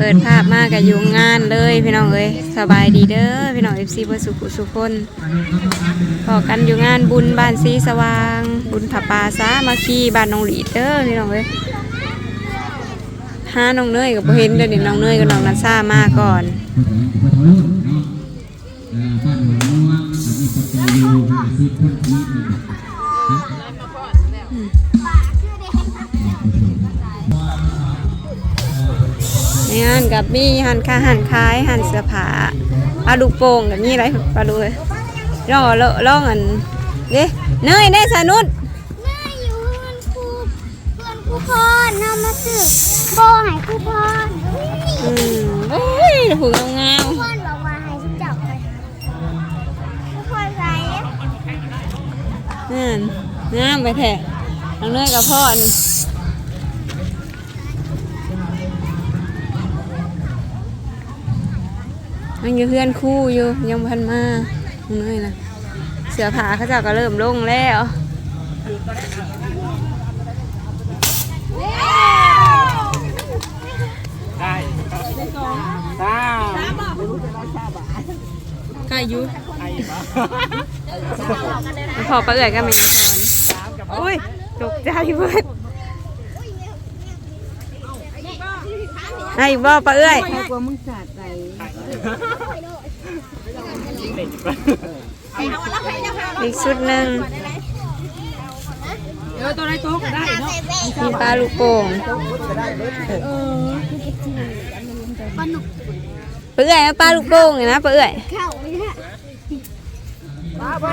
เปิดภาพมากกับยุงงานเลยพี่น้องเอ้ยสบายดีเด้อพี่น้องเอฟซีเพื่อสุขุสุคนพอกันอยู่งานบุญบ้านสีสว่าง บุญผาปาสามาคีบ้านน้องหลีเด้อพี่น้องเอ้ยห้าน้องเนยกับเห็นเดี๋ยวนี้น้องเนยกับน้องนันซ่ามาก่อนบ้านหัวม่วงมีประตูอยู่ห้าสิบคนที งานกับมีหันค้าหันขายหันเสื้อผ้าปลาดุกโป่งกับมีอะไรปลาดุกเลยล่อล่อล่องอันเด้เนยได้สนุดแม่อยู่เพื่อนครูเพื่อนครูพรนำมาซื้อโบให้ครูพรอืมโอ้ยหูงามครูพรบอกว่าให้จับไปครูพรใส่ๆนั่นงามไปแท้น้องเนยกับพ่อนี่ มันอยู่เพื่อนคู่อยู่ยังพันมาน้องเนยนะเสื้อผ้าเขาเจ้าก็เริ่มลงแล้วใกล้ยุพอปลาเอื่อยก็มีก่อนอุ้ยตกใจเบิดไอ้บ่ปลาเอื่อย อีกชุดหนึ่งมีปลาลูกโป่งปลาเอื่อยเอาปลาลูกโป่งเลยนะปลาเอื่อยเข้าเลยฮะ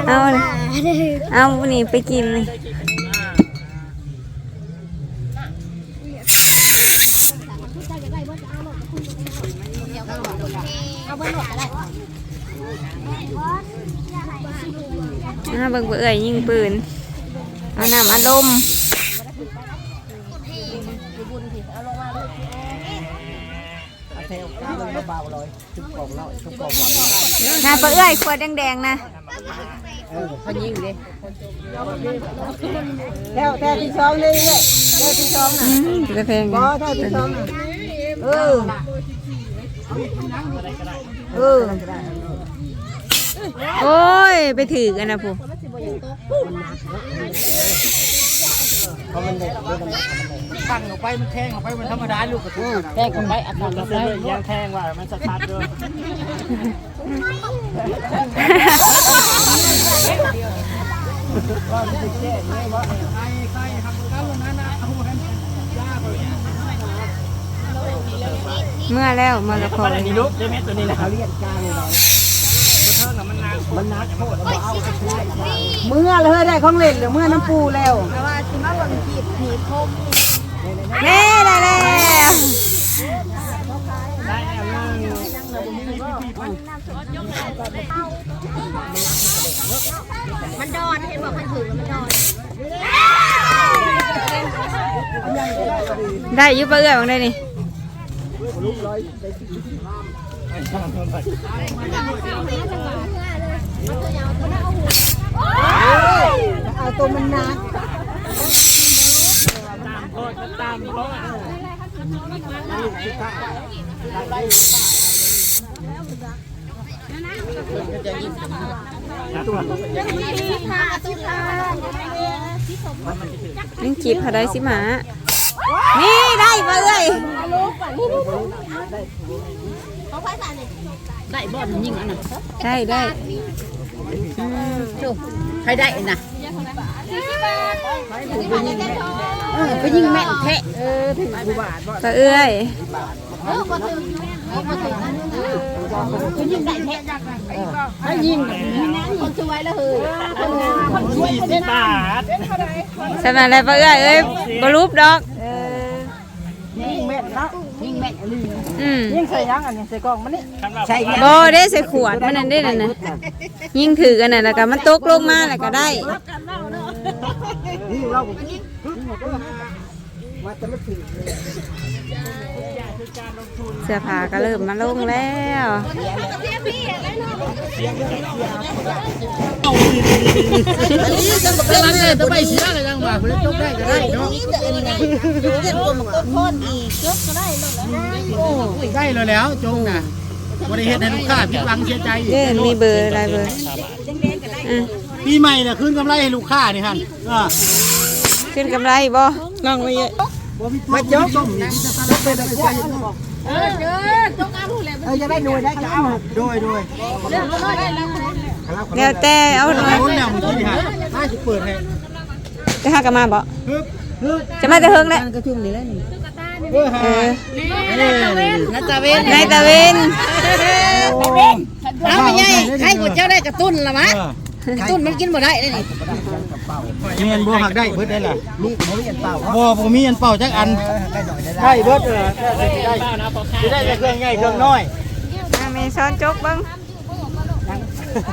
เอาเลยเอาวันนี้ไปกินเลยเอาไปหมดก็ได้ เบิ่งเปื่อยยิงปืนเอาน้ำอารมณ์น้ำปลาเอ้อยขวดแดงๆนะ theo theo ที่ช่องนี่เลย theo ที่ช่องอืมจะแพงบ่ theo ที่ช่องน่ะเออเออ โอ้ย ไปถือกันนะผู้ตั้งออกไปมันแทงออกไปมันธรรมดาลูกกระตุ้แทงออกไปอัดออกไปยังแทงว่ามันสะพัดด้วยเมื่อแล้วมาละพอนี่ลูกได้ไหมตัวนี้นะเขาเรียกกลางเลยเรา มันนานมันนักโทษเอาเอาเมื่อเลยได้ของเล่นหรือเมื่อน้ำปูแล้วนี่ได้แล้วได้แล้วเลยมันดอนเห็นบอกมันถือมันดอนได้อยุบปลาเอ้อยบางได้นี่ เอาตัวมันหนักโทษตามเขาอะนี่จีบเขาได้สิหมา นี่ได้ปลาเอ้อย ได้บอลยิงอันน่ะได้ได้ใครได้น่ะเออไปยิงแม่นแทะปลาเอ้อยให้ยิงสี่สิบบาทสำนักอะไรปลาเอ้อยเอ้ยบรูปดอกยิงแม่นเนาะ ยิงแม่นลืม อืมยิงใส่ยังอันนี้ใส่กล่องมันนี่ใช่บได้ใส่ขวดมันนั่นได้นั่นนะยิ่งถือกันน่ะแล้วก็มันตกลงมาแล้วก็ได้ยิงเราไว้เสื้อผ้าก็เริ่มมาลงแล้ว กำลังเลยต้องไปเสียกันยังว่าเพิ่นจบได้ก็ได้เนาะได้แล้วแล้วจงน่ะบ่ได้เฮ็ดให้ลูกค้าผิดหวังเสียใจอีกเด้มีเบอร์อะไรเบอร์อะปีใหม่น่ะคืนกำไรให้ลูกค้านี่หั่นเออขึ้นกำไรบ่ลองไปเยอะมาจบต้มนี่จะเป็นอะไรกันเออเจอจงเอาเลยเออจะได้หน่วยได้ก็เอาโดยโดย เดี๋ยวแต่เอาหน่อยคนแล้วเมื่อกี้นี่ฮะน่าสิเปิดให้จะหากลับมาบ่ฮึบฮึบจะมาแต่เฮิงแล้วเออฮะเออนาตาเวนในตะเวนเอาไปยัยใครกดเจ้าได้กระตุ้นละมะกระตุ้นมันกินบ่ได้เลยนี่เมียนบ่หักได้เบิดได้ล่ะมีบ่มีอันเป่าบ่บ่มีอันเป่าจักอันได้เบิดเออได้สิได้แต่เครื่องใหญ่เครื่องน้อยอะมีช้อนจกเบ้าง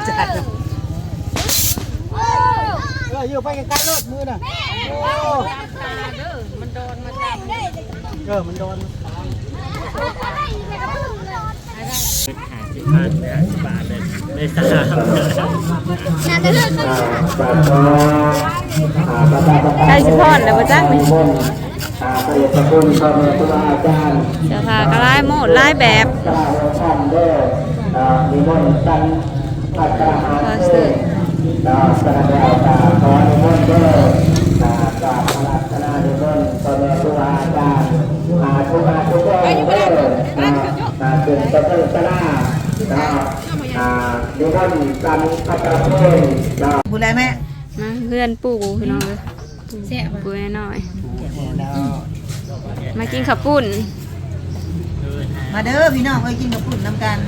จัดเอออยู่ไปใกล้ๆรถมือน่ะโอ้มันโดนมันตาเออมันโดนใครสิพอนแล้วบ่จักนี่อาพระเดชพระคุณพ่อแม่ครูบาอาจารย์เสื้อผ้าก็หลายโหมดหลายแบบ กล่าวท่านเด้ออ่านิมนต์กันพระกราหาพอซื้อดาวสระดาวตาขอนิมนต์เด้อตากราบพระรัตนานิมนต์พ่อแม่ครูบาอาจารย์อาทุกอาทุกคนเด้ออ่าอ่าเป็นเจ้าเจ้าสลาอ่าอ่านิมนต์กันพระกราเพลดาวบุญอะไรแม่มาเพื่อนปู่พี่น้องเลยปู่น้อย มากินข้าวปุ้น มาเด้อพี่น้องเอ้ยกินกับปุ่นน้ำกัน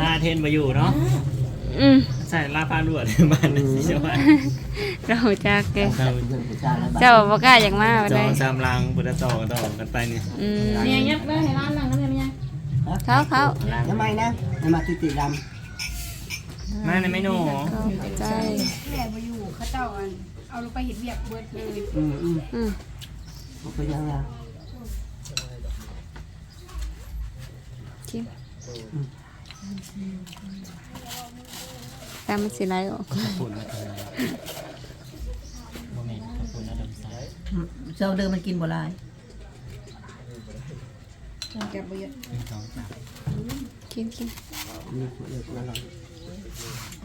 นะเทนมาอยู่เนาะอืมใส่ลาพาลวดบ้านสีชวานเราจักเกเราเจ้าบ่กล้าอยากมาจเลอยงสามลังบุตรต่อกันต่อกันไปเนี่ยอืมเนี่ยยับได้ให้ร้านนั่งนั่นเนี่ยเขาเขาทำไมนะให้มาติดติดดมาในเมนูเข้าใจำอืมอืมอืมบ่ไปยังล่ะกิน แต่มันสิไรออกฝุ่นมาเถอะโมเมนต์กับฝุ่นอารมณ์ใสเจ้าเดิมมันกินบ่หลายกินกิน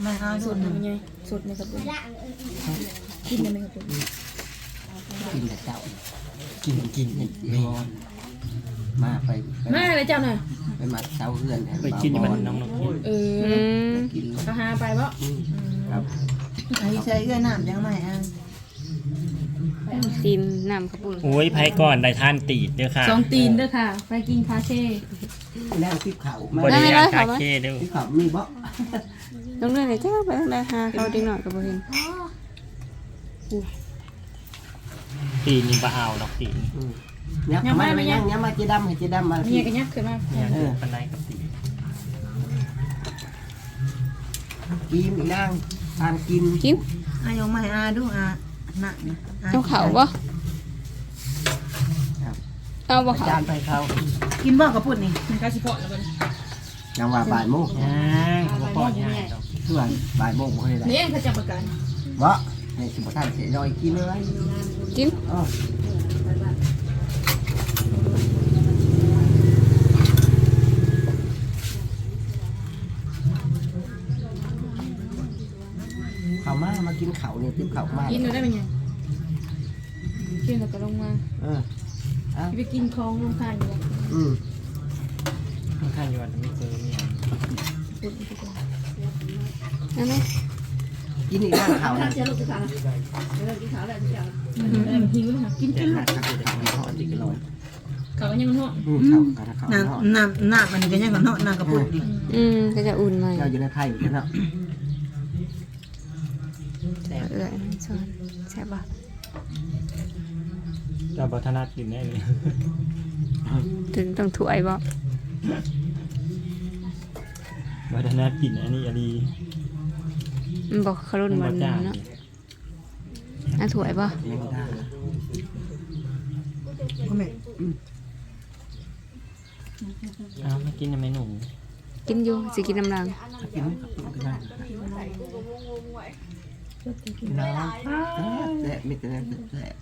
มาเอาสุดหนึ่งกินแต่เจ้ากินกินไม่งอน มาไปไปมาเลยเจ้าน่ะไปมาเช้าเพื่อนไปกินอยู่บ้านน้องนกกินเออือมกินเขาหาไปบ่ครับไอ้ใช้เอื้อน้ำยังไม่อะกินน้ำข้าวปุ้นโอ้ยไพ่ก่อนได้ท่านตีดเด้อค่ะสองตีนเด้อค่ะ ไปกินคาเช่แล้วทิพเขามาบริการคาเฟ่เด้อทิพเขามีบ่ลงเรื่องไหนเจ้าไปทางใดหาเขาดีหน่อยก็บ่เห็นตีนนี่บ้าเอาดอกตีน ยักมาไม่ยังยักมาเจดำให้เจดำมาเนี่ยก็ยักขึ้นมาเนี่ยปันไดกับตีนกินนั่งทานกินกินอายงมาให้อาดูอาหนักนะอะเอาเขาบ่เอาบ่เขาจานไปเขากินบ่กับปุ่นนี่กาสิเพาะแล้วกันยังว่าบ่ายโมงย่างเขาบอกง่ายดอกทุกวันบ่ายโมงบ่ได้เนี่ยเขาจะประกันบ่ให้สิบ่ทันเสียดอยกินเลยกินอ๋อเขามามากิน เขาเนี่ยทิพเขามากินได้เป็นยังกินแล้วก็ลงมาเออไปกินคลองลงทานอยู่อืมข้างๆอยู่วันไม่เจอเนี่ยเอาไหมกินอีกนั่งเขานะหิวนะคะกินเจ็ดหักกับเขาเขาทอดอีกร้อยเขาก็ยังมันห่ออืมเขากระเขาน้ทอดำน้ำน้ำมันก็ยังกับเนาะน้ำกับปุ่นดิอืมก็จะอุ่นใหม่เจ้าอยู่ในไทยอยู่แล้ว เอื้อยชอนใช่ป่ะเราบัฒนากินได้เลยถึงต้องถ้วยบ่บัฒนากินอันนี้อันนี้มันบอกขลุ่นมัวันนจ้าเนาะน่าถวยป่ะแมงดาอ้าวไม่กินทำไมหนูกินอยู่สิกินน้ำลังกินกับก็ได้ น้ำแซ่บไม่แซ่บแซ่บ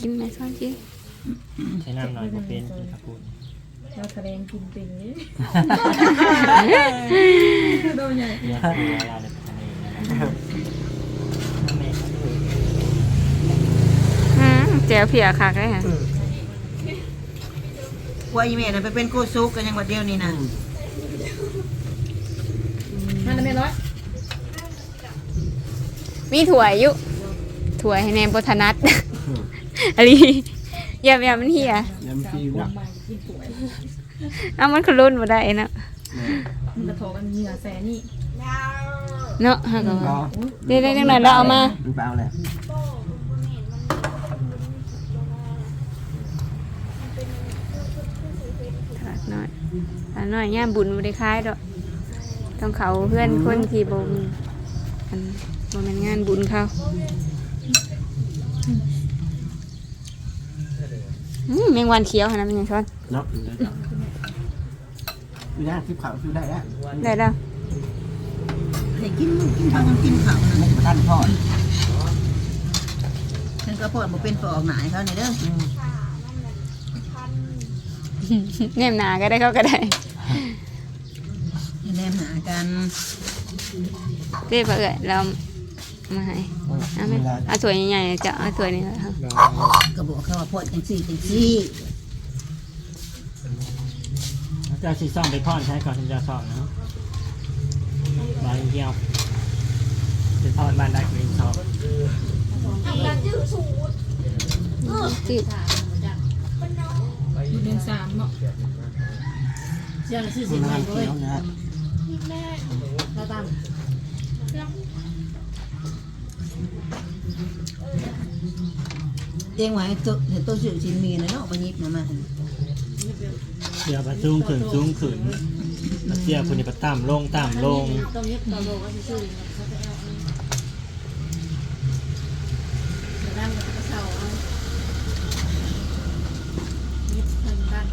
กินไหมซ้อนกินใช้น้ำหน่อยก็เป็นกินข้าวปุ้นเราแสดงกินเป็นนี้เรียกตัวเราเลยทะเลแม่เขาดูอืมแจวเพียคักเลยฮะว่าอีเมน่ะไปเป็นโกซุกกันยังวัดเดียวนี่นะนั่นน่ะแม่ร้อย มีถั่วอยู่ถั่วให้แนมบทนัดอะไรอย่าอย่ามันเหี่ยยำซีอิ๊วเอามันคือรุ่นบ่ได้เนาะมันกระโถกันเหงื่อแสนี่เนาะฮะก็ก็ว่าเดี๋ยวๆจังหน่อยเราเอามามันเปล่าแหละถาดหน่อยถาดหน่อยย่ามบุญบ่ได้คล้ายดอกต้องเขาเพื่อนคนที่บ่มีอัน บ่แม่นงานบุญเขาอืมแมงวันเขียวหั่นนะมันยังช้อนเนาะอยู่ได้ที่เขาอยู่ได้แล้วได้แล้วให้กินกินทางกินข้าวนะไม่ท่านทอดฉันก็พอดบ่เป็นปอกหนายเขานี่เด้อแนมหนาก็ได้เขาก็ได้แนมหากันเรียบเอื่อยเรา มาให้เอาไหมเอาสวยใหญ่ๆจะเอาสวยนี่แหละครับก็บอกเขาว่าพอดจังซี่จังซี่จะเอาสีซ่อมไปทอดใช้ก่อนถึงจะซ่อมเนาะบางเกี่ยวไปทอดบ้านได้ก็เป็นชอบจืดเดือนสามเนาะเสียงชื่อคุเสียณงใหม่น้ำเลเขียยวนะเราตาม เตียงไว้ตัวเดี๋ยวตัวสื่อสินมีนะเนาะบ่ยิบมามาเสียประจุงขืนจุงขืนเสียคุณนี่ประต่ำลงต่ำลงต้องยึดต่อโลกว่าชื่อเขาจะเอาเดี๋ยวนั่งมันจะเศร้าเอายึดทางบ้าน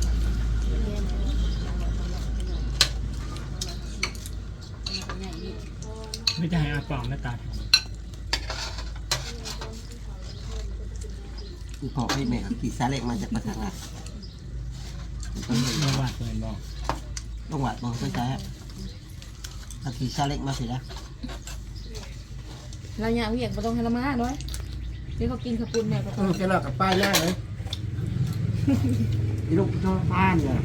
ไม่จะให้อาปองหน้าตา คือขอให้แม่ขี่ซาเล็กมาจากประทางอะต้องวาดเลยบอกต้องวัดบอกใกล้ๆเอาขี่ซาเล็กมาสิละเราเนี่ยเวียกมาตรงฮารามาด้วยที่เขากินขปุ่นแม่ก็ต้อแกเลิกกับป้ายแรกเลยลูกชอบบ้านเนี่ย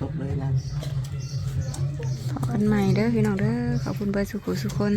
ตก เลยนะพอกันใหม่เด้อพี่น้องเด้อขอบคุณเบอร์สุขุสุคน